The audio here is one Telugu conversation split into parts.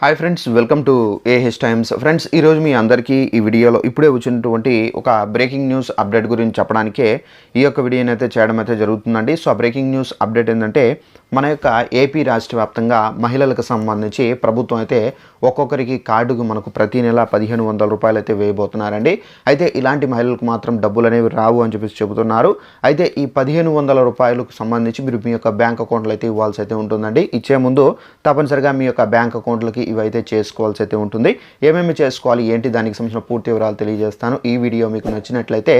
Hi friends welcome to AH times friends ఈరోజు మీ అందరికీ ఈ వీడియోలో ఇప్పుడే వచ్చినటువంటి ఒక బ్రేకింగ్ న్యూస్ అప్డేట్ గురించి చెప్పడానికే ఈ యొక్క వీడియోని అయితే చేయడం అయితే జరుగుతుందండి. సో ఆ బ్రేకింగ్ న్యూస్ అప్డేట్ ఏంటంటే మన యొక్క ఏపీ రాష్ట్ర వ్యాప్తంగా మహిళలకు సంబంధించి ప్రభుత్వం అయితే ఒక్కొక్కరికి కార్డుకు మనకు ప్రతి నెల పదిహేను వందల రూపాయలు అయితే వేయబోతున్నారండి. అయితే ఇలాంటి మహిళలకు మాత్రం డబ్బులు అనేవి రావు అని చెప్పేసి చెబుతున్నారు. అయితే ఈ పదిహేను వందల రూపాయలకు సంబంధించి మీరు మీ యొక్క బ్యాంక్ అకౌంట్లో అయితే ఇవ్వాల్సి అయితే ఉంటుందండి. ఇచ్చే ముందు తప్పనిసరిగా మీ యొక్క బ్యాంక్ అకౌంట్లకి ఇవైతే చేసుకోవాల్సి అయితే ఉంటుంది. ఏమేమి చేసుకోవాలి? ఏంటి? దానికి సంబంధించిన పూర్తి వివరాలు తెలియజేస్తాను. ఈ వీడియో మీకు నచ్చినట్లయితే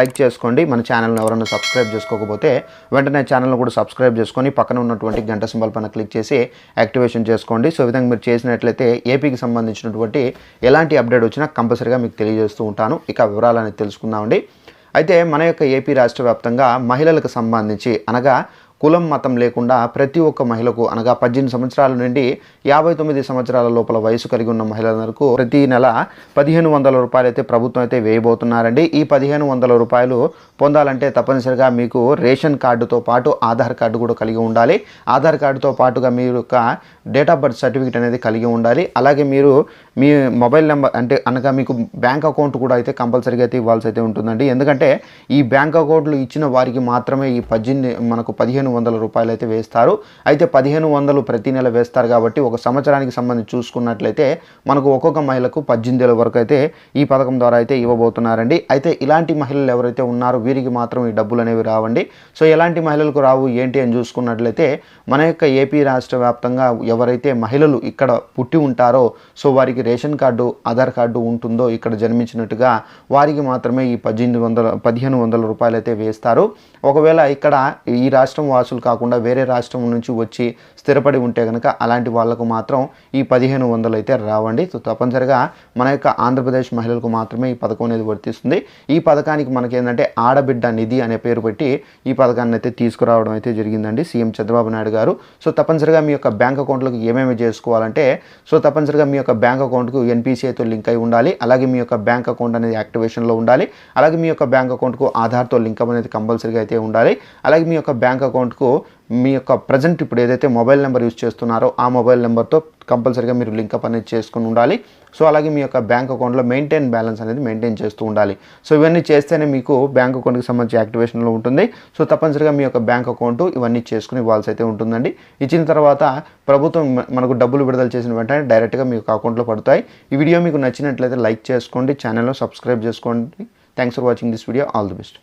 లైక్ చేసుకోండి. మన ఛానల్ని ఎవరైనా సబ్స్క్రైబ్ చేసుకోకపోతే వెంటనే ఛానల్ను కూడా సబ్స్క్రైబ్ చేసుకొని పక్కన ఉన్నటువంటి గంట సింబల్ పైన క్లిక్ చేసి యాక్టివేషన్ చేసుకోండి. సో విధంగా మీరు చేసినట్లయితే ఏపీకి సంబంధించినటువంటి ఎలాంటి అప్డేట్ వచ్చినా కంపల్సరీగా మీకు తెలియజేస్తూ ఉంటాను. ఇక వివరాలు అనేది తెలుసుకుందామండి. అయితే మన యొక్క ఏపీ రాష్ట్ర వ్యాప్తంగా మహిళలకు సంబంధించి అనగా కులం మతం లేకుండా ప్రతి ఒక్క మహిళకు అనగా పద్దెనిమిది సంవత్సరాల నుండి యాభై తొమ్మిది సంవత్సరాల లోపల వయసు కలిగి ఉన్న మహిళలకు ప్రతి నెల పదిహేను వందల రూపాయలు అయితే ప్రభుత్వం అయితే వేయబోతున్నారండి. ఈ పదిహేను వందల రూపాయలు పొందాలంటే తప్పనిసరిగా మీకు రేషన్ కార్డుతో పాటు ఆధార్ కార్డు కూడా కలిగి ఉండాలి. ఆధార్ కార్డుతో పాటుగా మీ యొక్క డేట్ ఆఫ్ బర్త్ సర్టిఫికేట్ అనేది కలిగి ఉండాలి. అలాగే మీరు మీ మొబైల్ నెంబర్ అంటే అనగా మీకు బ్యాంక్ అకౌంట్ కూడా అయితే కంపల్సరీగా అయితే ఇవ్వాల్సి అయితే ఉంటుందండి. ఎందుకంటే ఈ బ్యాంక్ అకౌంట్లు ఇచ్చిన వారికి మాత్రమే ఈ పద్దెనిమిది మనకు పదిహేను వందల రూపాయలు అయితే వేస్తారు. అయితే పదిహేను వందలు ప్రతి నెల వేస్తారు కాబట్టి ఒక సంవత్సరానికి సంబంధించి చూసుకున్నట్లయితే మనకు ఒక్కొక్క మహిళకు పద్దెనిమిది వేల వరకు అయితే ఈ పథకం ద్వారా అయితే ఇవ్వబోతున్నారండి. అయితే ఇలాంటి మహిళలు ఎవరైతే ఉన్నారో వీరికి మాత్రం ఈ డబ్బులు అనేవి రావండి. సో ఎలాంటి మహిళలకు రావు ఏంటి అని చూసుకున్నట్లయితే మన యొక్క ఏపీ రాష్ట్ర వ్యాప్తంగా ఎవరైతే మహిళలు ఇక్కడ పుట్టి ఉంటారో సో వారికి రేషన్ కార్డు ఆధార్ కార్డు ఉంటుందో ఇక్కడ జన్మించినట్టుగా వారికి మాత్రమే ఈ పద్దెనిమిది వందల పదిహేను వందల రూపాయలు అయితే వేస్తారు. ఒకవేళ ఇక్కడ ఈ రాష్ట్రం వాసులు కాకుండా వేరే రాష్ట్రం నుంచి వచ్చి స్థిరపడి ఉంటే కనుక అలాంటి వాళ్ళకు మాత్రం ఈ పదిహేను వందలు అయితే రావండి. సో తప్పనిసరిగా మన యొక్క ఆంధ్రప్రదేశ్ మహిళలకు మాత్రమే ఈ పథకం అనేది వర్తిస్తుంది. ఈ పథకానికి మనకి ఏంటంటే ఆడబిడ్డ నిధి అనే పేరు పెట్టి ఈ పథకాన్ని అయితే తీసుకురావడం అయితే జరిగిందండి సీఎం చంద్రబాబు నాయుడు గారు. సో తప్పనిసరిగా మీ యొక్క బ్యాంక్ అకౌంట్లకు ఏమేమి చేసుకోవాలంటే సో తప్పనిసరిగా మీ యొక్క బ్యాంక్ అకౌంట్కు ఎన్పిసిఐతో లింక్ అయి ఉండాలి. అలాగే మీ యొక్క బ్యాంక్ అకౌంట్ అనేది యాక్టివేషన్లో ఉండాలి. అలాగే మీ యొక్క బ్యాంక్ అకౌంట్కు ఆధార్తో లింక్ అనేది కంపల్సరీగా అయితే ఉండాలి. అలాగే మీ యొక్క బ్యాంక్ అకౌంట్ అకౌంట్కు మీ యొక్క ప్రజెంట్ ఇప్పుడు ఏదైతే మొబైల్ నెంబర్ యూస్ చేస్తున్నారో ఆ మొబైల్ నెంబర్తో కంపల్సరీగా మీరు లింకప్ అనేది చేసుకుని ఉండాలి. సో అలాగే మీ యొక్క బ్యాంక్ అకౌంట్లో మెయింటైన్ బ్యాలెన్స్ అనేది మెయింటైన్ చేస్తూ ఉండాలి. సో ఇవన్నీ చేస్తేనే మీకు బ్యాంక్ అకౌంట్కి సంబంధించి యాక్టివేషన్లో ఉంటుంది. సో తప్పనిసరిగా మీ యొక్క బ్యాంక్ అకౌంట్ ఇవన్నీ చేసుకుని ఇవ్వాల్సి అయితే ఉంటుందండి. ఇచ్చిన తర్వాత ప్రభుత్వం మనకు డబ్బులు విడుదల చేసిన వెంటనే డైరెక్ట్గా మీ యొక్క అకౌంట్లో పడతాయి. ఈ వీడియో మీకు నచ్చినట్లయితే లైక్ చేసుకోండి ఛానల్లో సబ్స్క్రైబ్ చేసుకోండి. Thanks for watching this video. All the best.